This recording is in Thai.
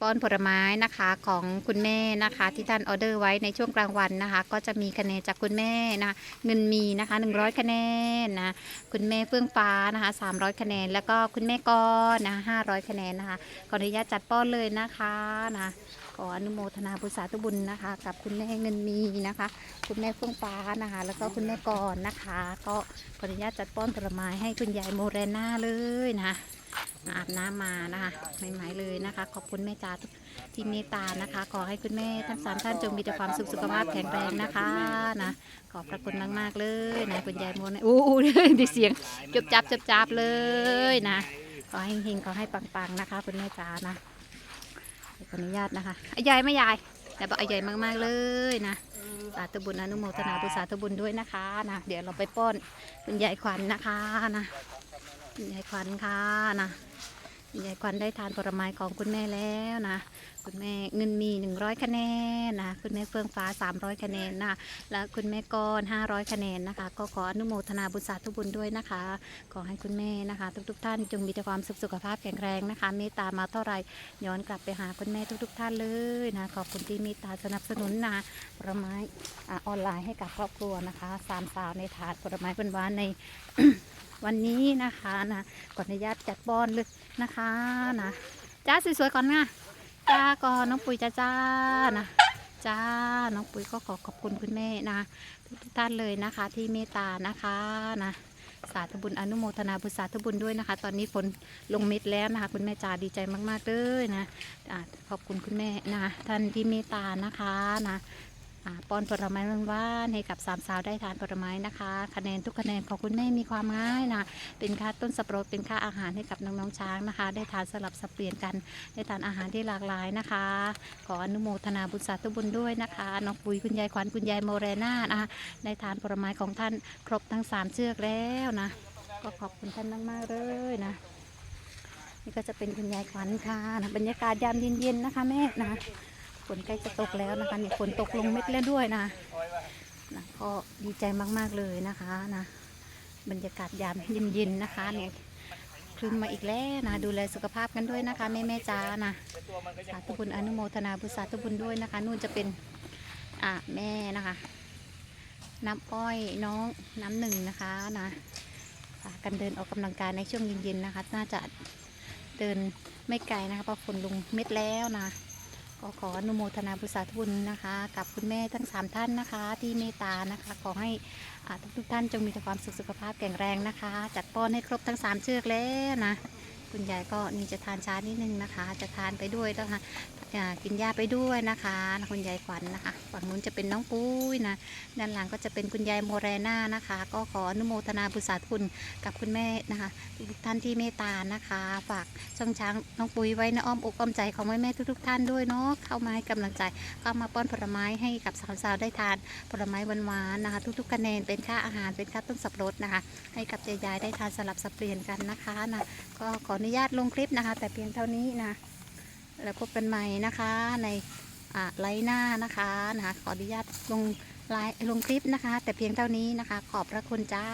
ป้อนผลไม้นะคะของคุณแม่นะคะ ที่ท่านออเดอร์ไว้ในช่วงกลางวันนะคะ ก็จะมีคะแนนจากคุณแม่นะเงินมีนะคะ 100 คะแนนนะคุณแม่เฟื่องฟ้านะคะ 300 คะแนน แล้วก็คุณแม่กอนนะ500 คะแนนนะคะขออนุญาตจัดป้อนเลยนะคะนะขออนุโมทนาบุญสาธุบุญนะคะ กับคุณแม่เงินมีนะคะ คุณแม่เฟื่องฟ้านะคะ แล้วก็คุณแม่กอนนะคะ ก็ขออนุญาตจัดป้อนผลไม้ให้คุณยายโมเรน่าเลยนะคะ อาบน้ำมานะคะใหม่ๆเลยนะคะ ขอบคุณแม่จ๋าที่เมตตานะคะ ขอให้คุณแม่ทั้งสามท่านจงมีแต่ความสุขสุขภาพแข็งแรงนะคะนะขอบพระคุณมากๆเลยนะคุณยายโมนะอู้อู้ได้เสียงจบจับจบจับเลยนะขอให้เฮงขอให้ปังๆนะคะ คุณแม่จ๋านะขออนุญาตนะคะอายายไม่ยายแต่บอกอายายมากๆเลยนะสาธุบุญอนุโมทนาบุญสาธุบุญด้วยนะคะนะเดี๋ยวเราไปป้อนคุณยายขวัญนะคะนะ คุณยายขวัญค่ะนะคุณยายขวัญได้ทานผลไม้ของคุณแม่แล้วนะ คุณแม่เงินมี 100 คะแนนนะ คุณแม่เฟื่องฟ้า 300 คะแนนนะ แล้วคุณแม่กร500 คะแนนนะคะ ก็ขออนุโมทนาบุญสาธุบุญด้วยนะคะ ขอให้คุณแม่นะคะ ทุกๆท่านจงมีแต่ความสุขสุขภาพแข็งแรงนะคะเมตตามาเท่าไหรย้อนกลับไปหาคุณแม่ทุกๆท่านเลยนะขอบคุณที่เมตตาสนับสนุนนะผลไม้ออนไลน์ให้กับครอบครัวนะคะสามสาวในถาดผลไม้เป็นวานใน วันนี้นะคะนะขออนุญาตจัดบอนเลยนะคะนะจ้าสวยๆก่อนนะจ้าก่อนน้องปุ๋ยจ้าจ้านะจ้าน้องปุ๋ยก็ขอขอบคุณคุณแม่นะทุกท่านเลยนะคะ ที่เมตตานะคะนะสาธุบุญอนุโมทนาบุญสาธุบุญด้วยนะคะ ตอนนี้ฝนลงเม็ดแล้วนะคะ คุณแม่จ๋าดีใจมากๆเลยนะขอบคุณคุณแม่นะท่านที่เมตตานะคะนะ ป้อนผลไม้หวานๆให้กับสามสาวได้ทานผลไม้นะคะ คะแนนทุกคะแนนของคุณแม่มีความง่ายนะเป็นค่าต้นสับปะรดเป็นค่าอาหารให้กับน้องๆช้างนะคะ ได้ทานสลับสับเปลี่ยนกันได้ทานอาหารที่หลากหลายนะคะ ขออนุโมทนาบุญสาธุบุญด้วยนะคะน้องปุยคุณยายขวัญคุณยายโมเรนานะคะได้ทานผลไม้ของท่านครบทั้งสามเชือกแล้วนะก็ขอบคุณท่านมากๆเลยนะนี่ก็จะเป็นคุณยายขวัญค่ะนะบรรยากาศยามเย็นๆนะคะแม่นะ ฝนใกล้จะตกแล้วนะคะเนี่ยฝนตกลงเม็ดแล้วด้วยนะนะก็ดีใจมากๆเลยนะคะนะบรรยากาศยามเย็นๆนะคะเนี่ยคลึ้มมาอีกแล้วนะดูแลสุขภาพกันด้วยนะคะแม่แม่จ้านะสาธุบุญอนุโมทนาบุญสาธุบุญด้วยนะคะนู่นจะเป็นอ่าแม่นะคะ น้ำอ้อยน้องน้ำหนึ่งนะคะนะพากันเดินออกกำลังกายในช่วงเย็นๆนะคะ น่าจะเดินไม่ไกลนะคะเพราะฝนลงเม็ดแล้วนะ ก็ขออนุโมทนาบุญสาธุบุญนะคะ กับคุณแม่ทั้งสามท่านนะคะ ที่เมตตานะคะ ขอให้ทุกทุกท่านจงมีแต่ความสุขสุขภาพแข็งแรงนะคะ จัดป้อนให้ครบทั้งสามเชือกแล้วนะ คุณยายก็นี่จะทานช้านิดนึงนะคะ จะทานไปด้วยแล้วค่ะกินยาไปด้วยนะคะคุณยายขวัญนะคะ ฝั่งนู้นจะเป็นน้องปุ้ยนะด้านหลังก็จะเป็นคุณยายโมเรน่านะคะ ก็ขออนุโมทนาบุญสาธุบุญกับคุณแม่นะคะทุกท่านที่เมตตานะคะ ฝากช่องช้างน้องปุ้ยไว้ในอ้อมอกอ้อมใจของแม่ๆทุก ๆ ท่านด้วยเนาะเข้ามาให้กำลังใจเข้ามาป้อนผลไม้ให้กับสาวๆได้ทานผลไม้หวานๆนะคะ ทุกๆคะแนนเป็นค่าอาหารเป็นค่าต้นสับรดนะคะ ให้กับยายๆได้ทานสลับสับเปลี่ยนกันนะคะนะก็ขออนุญาตลงคลิปนะคะ แต่เพียงเท่านี้นะ แล้วพบกันใหม่นะคะในไลน์หน้านะคะนะคะ ขออนุญาตลงไลน์ลงคลิปนะคะ แต่เพียงเท่านี้นะคะ ขอบพระคุณจ้า